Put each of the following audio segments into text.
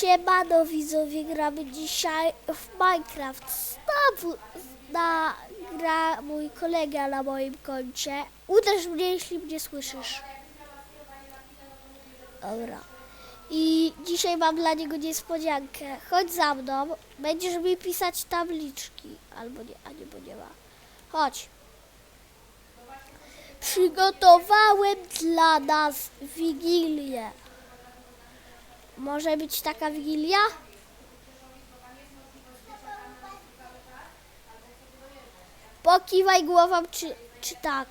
Siemano widzowie, gramy dzisiaj w Minecraft. Znowu nagra mój kolega na moim koncie. Uderz mnie, jeśli mnie słyszysz. Dobra. I dzisiaj mam dla niego niespodziankę. Chodź za mną. Będziesz mi pisać tabliczki. Albo nie, a nie, bo nie ma. Chodź. Przygotowałem dla nas wigilię. Może być taka wigilia? Pokiwaj głową, czy, czy tak.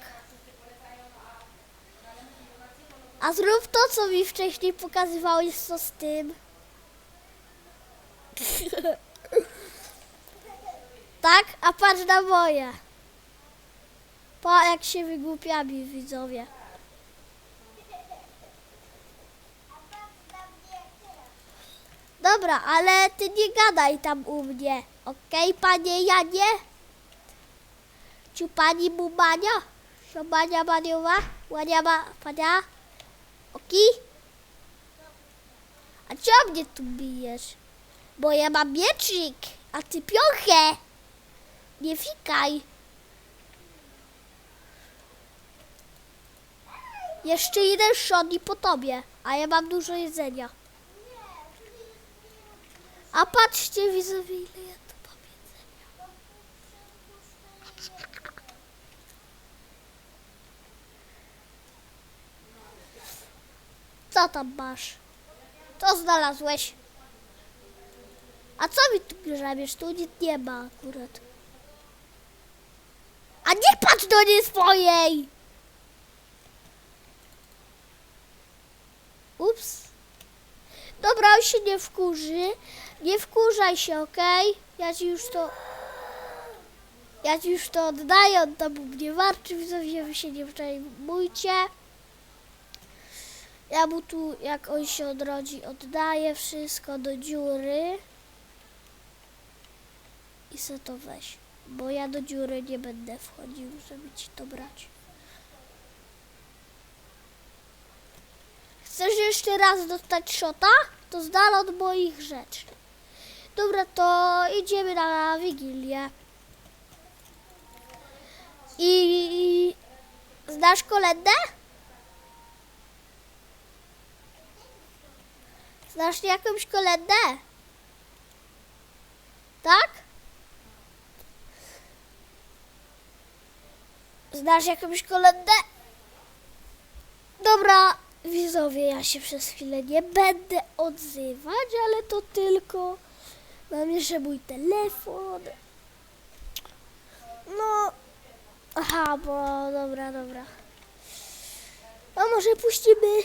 A zrób to, co mi wcześniej pokazywałeś, co z tym. tak? A patrz na moje. Pa, jak się wygłupiami widzowie. Dobra, ale ty nie gadaj tam u mnie, okej, panie Janie? Czy pani mu Mania? Czy Mania Maniowa? Mania ma, pania? Okej? A co mnie tu bijesz? Bo ja mam mieczyk, a ty piochę. Nie fikaj. Jeszcze jeden shot i po tobie, a ja mam dużo jedzenia. A patrzcie widzowie, ile ja tu mam jedzenia. Co tam masz? Co znalazłeś? A co mi tu grzebiesz? Tu nic nie ma akurat. A nie patrz do niej swojej! Ups. Dobra, on się nie wkurzy. Nie wkurzaj się, okej? Ja ci już to... Ja ci już to oddaję, on tam u mnie warczy, widzowie, wy się nie przejmujcie. Ja mu tu, jak on się odrodzi, oddaję wszystko do dziury. I se to weź. Bo ja do dziury nie będę wchodził, żeby ci to brać. Chcesz jeszcze raz dostać szota? To z dala od moich rzeczy. Dobra, to idziemy na Wigilię. I znasz kolendę? Znasz jakąś kolendę? Tak? Znasz jakąś kolendę? Dobra, widzowie, ja się przez chwilę nie będę odzywać, ale to tylko mam jeszcze mój telefon. No, aha, bo dobra, dobra. A może puścimy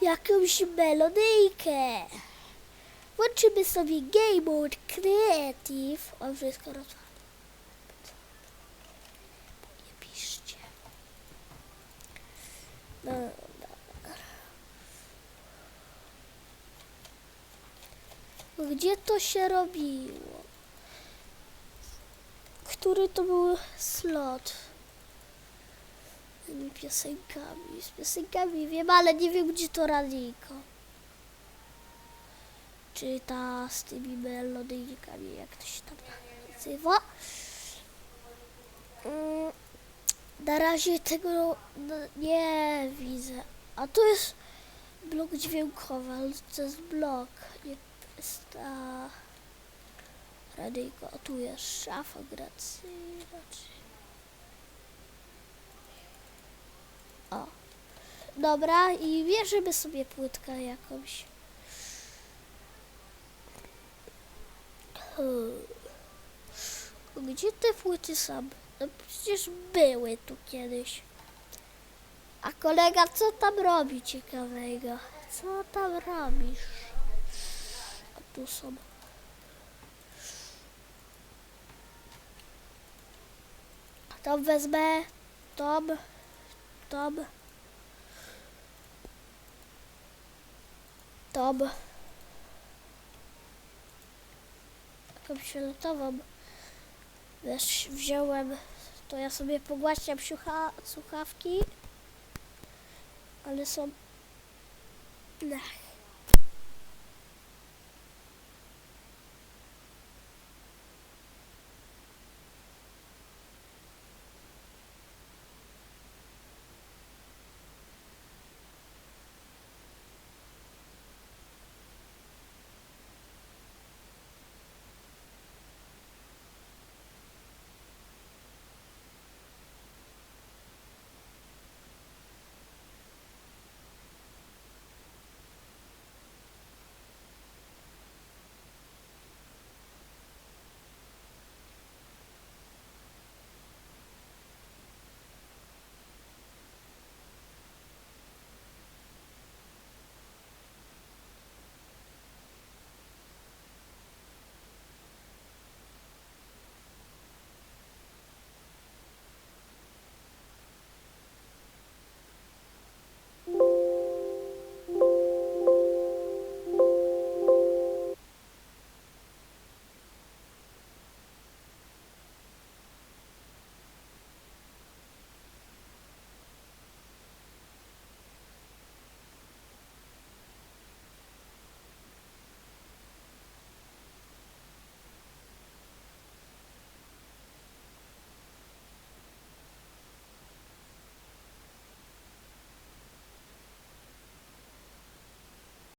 jakąś melodyjkę? Włączymy sobie Game Mode Creative. O, wszystko rozwalę. Nie piszcie. No, Gdzie to się robiło? Który to był slot? Z piosenkami. Z piosenkami wiem, ale nie wiem gdzie to radyjko. Czy ta z tymi melodyjkami, jak to się tam nazywa. Mm, Na razie tego no, nie widzę. A tu jest blok dźwiękowy, ale to jest blok, nie jest ta radyjko. A tu jest szafa gracyjna. O. Dobra, i bierzemy sobie płytkę jakąś. Hmm. Gdzie te płyty są? No przecież były tu kiedyś. A kolega, co tam robi ciekawego? Co tam robisz? Tu są. To wezmę. Tom. Tom. Tom. Jakąś fioletową. Wiesz, wziąłem. To ja sobie pogłaśniam słucha, słuchawki. Ale są. Ech.